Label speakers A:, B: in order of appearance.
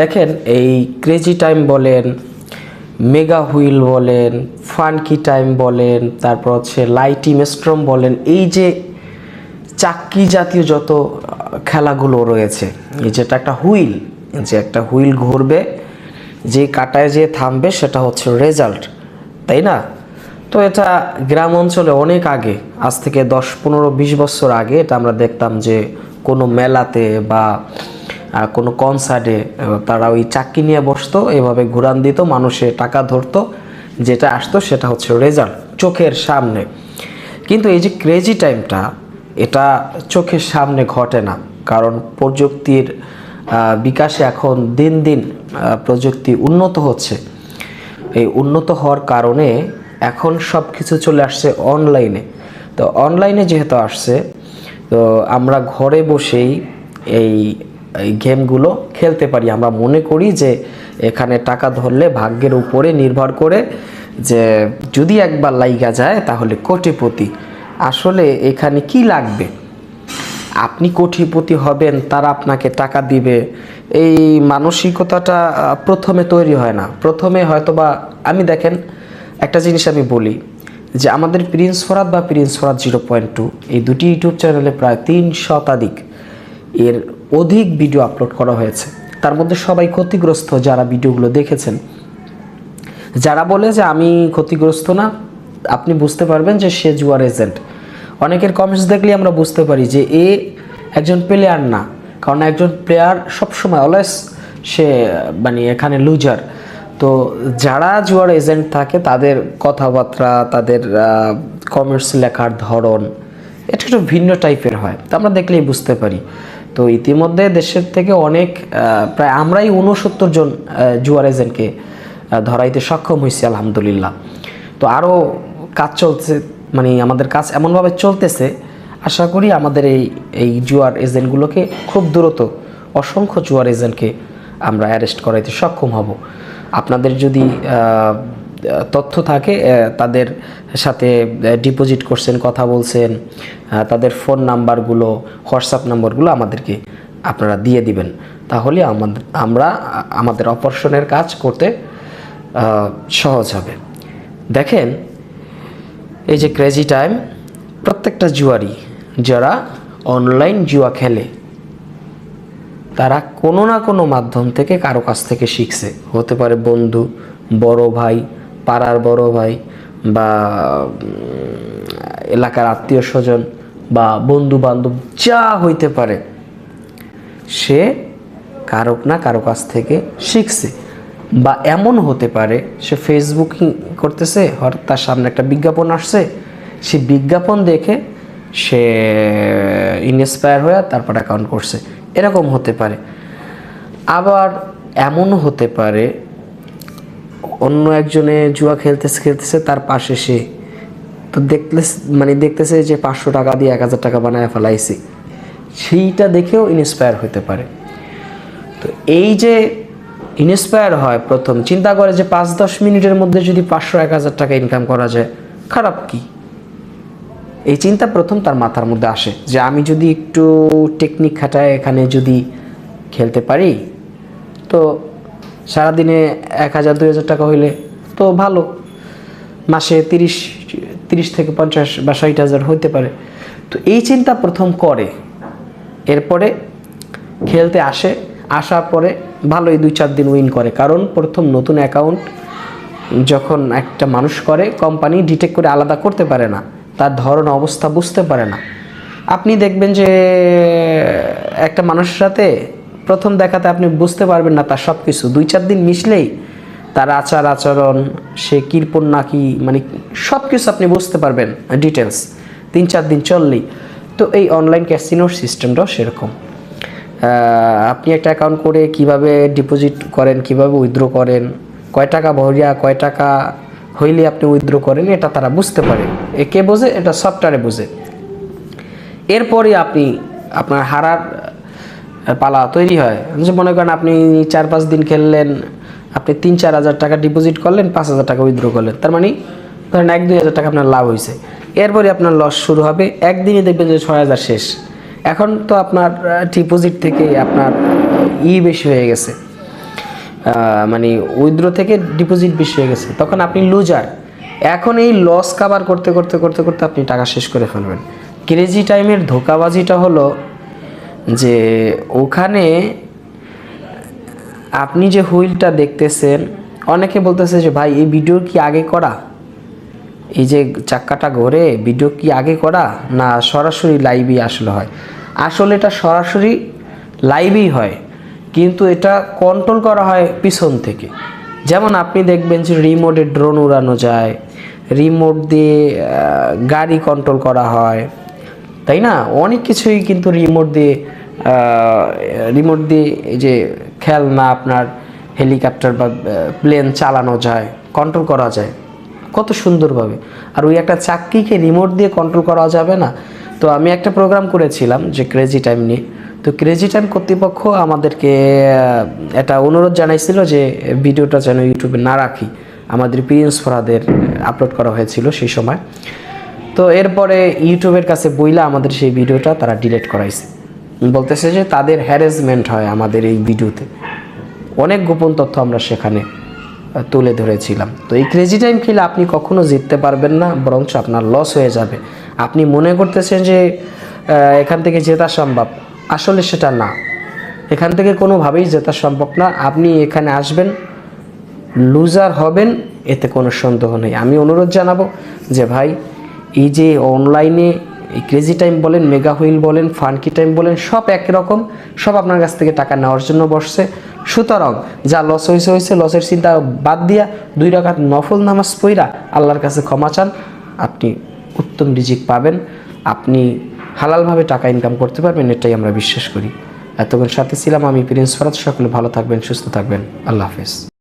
A: দেখেন, এই crazy time বলেন মেগা হুইল বলেন ফানকি টাইম বলেন, তারপর হচ্ছে লাইটি মেস্ট্রম বলেন, এই যে চাক্কি জাতীয় যত খেলাগুলো রয়েছে, এই যেটা একটা হুইল যে একটা হুইল ঘুরবে, যে কাটায় যে থামবে, সেটা হচ্ছে রেজাল্ট তাই না? তো এটা গ্রাম অঞ্চলে অনেক আগে, আজ থেকে দশ, পনেরো, বিশ বছর আগে, এটা আমরা দেখতাম যে কোনো মেলাতে বা কোনো কনসার্টে তারা ওই চাক্কি নিয়ে বসতো, এভাবে ঘুরান দিত, মানুষে টাকা ধরতো, যেটা আসতো সেটা হচ্ছে রেজাল্ট চোখের সামনে। কিন্তু এই যে ক্রেজি টাইমটা এটা চোখের সামনে ঘটে না, কারণ প্রযুক্তির বিকাশে এখন দিন দিন প্রযুক্তি উন্নত হচ্ছে। এই উন্নত হওয়ার কারণে এখন সব কিছু চলে আসছে অনলাইনে তো অনলাইনে যেহেতু আসছে, তো আমরা ঘরে বসেই এই এই গেমগুলো খেলতে পারি। আমরা মনে করি যে এখানে টাকা ধরলে ভাগ্যের উপরে নির্ভর করে যে যদি একবার লাইগা যায় তাহলে কোটিপতি। আসলে এখানে কি লাগবে? আপনি কোটিপতি হবেন, তারা আপনাকে টাকা দিবে। এই মানসিকতাটা প্রথমে তৈরি হয় না। প্রথমে হয়তোবা আমি দেখেন, একটা জিনিস আমি বলি যে আমাদের প্রিন্স ফরাদ বা prince Farad zero point two, এই দুটি ইউটিউব চ্যানেলে প্রায় তিন শতাধিক এর অধিক ভিডিও আপলোড করা হয়েছে। তার মধ্যে সবাই ক্ষতিগ্রস্ত যারা ভিডিওগুলো দেখেছেন। যারা বলে যে আমি ক্ষতিগ্রস্ত না, আপনি বুঝতে পারবেন যে সে জুয়ার এজেন্ট অনেকের কমেন্টস দেখলে আমরা বুঝতে পারি যে এ একজন প্লেয়ার না। কারণ একজন প্লেয়ার সবসময় অলওয়েজ সে মানে এখানে লুজার তো যারা জুয়ার এজেন্ট থাকে, তাদের কথাবার্তা, তাদের কমেন্টস লেখার ধরন, এটা একটু ভিন্ন টাইপের হয়। তো আমরা দেখলেই বুঝতে পারি। তো ইতিমধ্যে দেশের থেকে অনেক প্রায় আমরাই উনসত্তর জন জুয়ার এজেন্টকে ধরাইতে সক্ষম হয়েছি আলহামদুলিল্লাহ। তো আরও কাজ চলছে মানে আমাদের কাজ এমনভাবে চলতেছে, আশা করি আমাদের এই এই জুয়ার এজেন্টগুলোকে খুব দ্রুত অসংখ্য জুয়ার এজেন্টকে আমরা অ্যারেস্ট করাইতে সক্ষম হব। আপনাদের যদি তথ্য থাকে তাদের সাথে ডিপোজিট করছেন, কথা বলছেন তাদের ফোন নাম্বারগুলো হোয়াটসঅ্যাপ নাম্বারগুলো আমাদেরকে আপনারা দিয়ে দিবেন। তাহলে আমাদের আমরা আমাদের অপারেশনের কাজ করতে সহজ হবে। দেখেন, এই যে ক্রেজি টাইম প্রত্যেকটা জুয়ারি যারা অনলাইন জুয়া খেলে, তারা কোনো না কোনো মাধ্যম থেকে কারও কাছ থেকে শিখছে। হতে পারে বন্ধু, বড় ভাই পাড়ার বড় ভাই বা এলাকার আত্মীয় স্বজন বা বন্ধু বান্ধব যা হইতে পারে, সে কারোক না কারও কাছ থেকে শিখছে। বা এমন হতে পারে, সে ফেসবুকিং করতেছে, হঠাৎ তার সামনে একটা বিজ্ঞাপন আসছে, সে বিজ্ঞাপন দেখে সে ইনস্পায়ার হয়ে তারপর অ্যাকাউন্ট করছে। এরকম হতে পারে। আবার এমনও হতে পারে অন্য একজনে জুয়া খেলতেছে খেলতেছে, তার পাশে সে। তো দেখলে মানে দেখতেছে যে পাঁচশো টাকা দিয়ে এক হাজার টাকা বানায় ফেলাইছি। সেইটা দেখেও ইন্সপায়ার হতে পারে। তো এই যে ইন্সপায়ার হয় প্রথম, চিন্তা করে যে পাঁচ দশ মিনিটের মধ্যে যদি পাঁচশো, এক হাজার টাকা ইনকাম করা যায়, খারাপ কি? এই চিন্তা প্রথম তার মাথার মধ্যে আসে যে আমি যদি একটু টেকনিক খাটায় এখানে যদি খেলতে পারি, তো সারাদিনে এক হাজার, দুই হাজার টাকা হইলে তো ভালো। মাসে তিরিশ তিরিশ থেকে পঞ্চাশ বা ষাট হাজার হইতে পারে। তো এই চিন্তা প্রথম করে। এরপরে খেলতে আসে। আসার পরে ভালোই দুই চার দিন উইন করে। কারণ প্রথম নতুন অ্যাকাউন্ট যখন একটা মানুষ করে কোম্পানি ডিটেক্ট করে আলাদা করতে পারে না। তার ধরন, অবস্থা বুঝতে পারে না। আপনি দেখবেন যে একটা মানুষের সাথে প্রথম দেখাতে আপনি বুঝতে পারবেন না তার সব কিছু দুই চার দিন মিশলেই তার আচার, আচরণ, সে কীর্পণ নাকি মানে সব কিছু আপনি বুঝতে পারবেন ডিটেলস তিন চার দিন চললেই। তো এই অনলাইন ক্যাসিনোর সিস্টেমটাও সেরকম। আপনি একটা অ্যাকাউন্ট করে কীভাবে ডিপোজিট করেন, কীভাবে উইথড্র করেন, কয় টাকা ভরিয়া কয় টাকা হইলে আপনি উইথড্র করেন, এটা তারা বুঝতে পারে। এ কে বোঝে? এটা সফটওয়্যারে বোঝে। এরপরে আপনি আপনার হারার পালা তৈরি হয়। যে মনে করেন আপনি চার পাঁচ দিন খেললেন, আপনি তিন চার হাজার টাকা ডিপোজিট করলেন, পাঁচ হাজার টাকা উইথড্র করলেন। তার মানে ধরেন এক দুই হাজার টাকা আপনার লাভ হয়েছে। এরপরে আপনার লস শুরু হবে একদিনই দেখবেন যে ছয় হাজার শেষ। এখন তো আপনার ডিপোজিট থেকে আপনার ই বেশি হয়ে গেছে। মানে উইথড্র থেকে ডিপোজিট বেশি হয়ে গেছে। তখন আপনি লুজার এখন এই লস কাভার করতে করতে করতে করতে আপনি টাকা শেষ করে ফেলবেন। ক্রেজি টাইমের ধোকাবাজিটা হলো যে ওখানে আপনি যে হুইলটা দেখতেছেন, অনেকে বলতেছে যে, ভাই, এই ভিডিও কি আগে করা? এই যে চাক্কাটা ঘোরে, ভিডিও কি আগে করা? না, সরাসরি লাইভই আসলে হয়। আসলে এটা সরাসরি লাইভই হয়, কিন্তু এটা কন্ট্রোল করা হয় পিছন থেকে। যেমন আপনি দেখবেন যে রিমোটে ড্রোন উড়ানো যায় রিমোট দিয়ে গাড়ি কন্ট্রোল করা হয়। তাই না? অনেক কিছুই কিন্তু রিমোট দিয়ে রিমোট দিয়ে এই যে খেলনা আপনার হেলিকপ্টার বা প্লেন চালানো যায় কন্ট্রোল করা যায়, কত সুন্দরভাবে। আর ওই একটা চাকরিকে রিমোট দিয়ে কন্ট্রোল করা যাবে না। তো আমি একটা প্রোগ্রাম করেছিলাম যে ক্রেজি টাইম নিয়ে। তো ক্রেজি টাইম কর্তৃপক্ষ আমাদেরকে একটা অনুরোধ জানাইছিল যে ভিডিওটা যেন ইউটিউবে না রাখি। আমাদের প্রিন্স ফরাদের আপলোড করা হয়েছিল সেই সময়। তো এরপরে ইউটিউবের কাছে বইলা আমাদের সেই ভিডিওটা তারা ডিলিট করাইছে। বলতেছে যে তাদের হ্যারাসমেন্ট হয় আমাদের এই ভিডিওতে। অনেক গোপন তথ্য আমরা সেখানে তুলে ধরেছিলাম। তো এই ক্রেজি টাইম খেলে আপনি কখনো জিততে পারবেন না, বরঞ্চ আপনার লস হয়ে যাবে। আপনি মনে করতেছেন যে এখান থেকে জেতা সম্ভব। আসলে সেটা না। এখান থেকে কোনোভাবেই জেতা সম্ভব না। আপনি এখানে আসবেন লুজার হবেন, এতে কোনো সন্দেহ নেই। আমি অনুরোধ জানাব যে ভাই, এই যে অনলাইনে এই ক্রেজি টাইম বলেন মেগা হুইল বলেন ফানকি টাইম বলেন, সব একই রকম, সব আপনার কাছ থেকে টাকা নেওয়ার জন্য বসছে। সুতরাং যা লস হয়েছে হয়েছে লসের চিন্তা বাদ দিয়া দুই রাকাত নফল নামাজ পইরা আল্লাহর কাছে ক্ষমা চান, আপনি উত্তম রিজিক পাবেন, আপনি হালালভাবে টাকা ইনকাম করতে পারবেন, এটাই আমরা বিশ্বাস করি। এতক্ষণ সাথে ছিলাম আমি প্রিন্স ফরাজ সকলে ভালো থাকবেন, সুস্থ থাকবেন, আল্লাহ হাফেজ।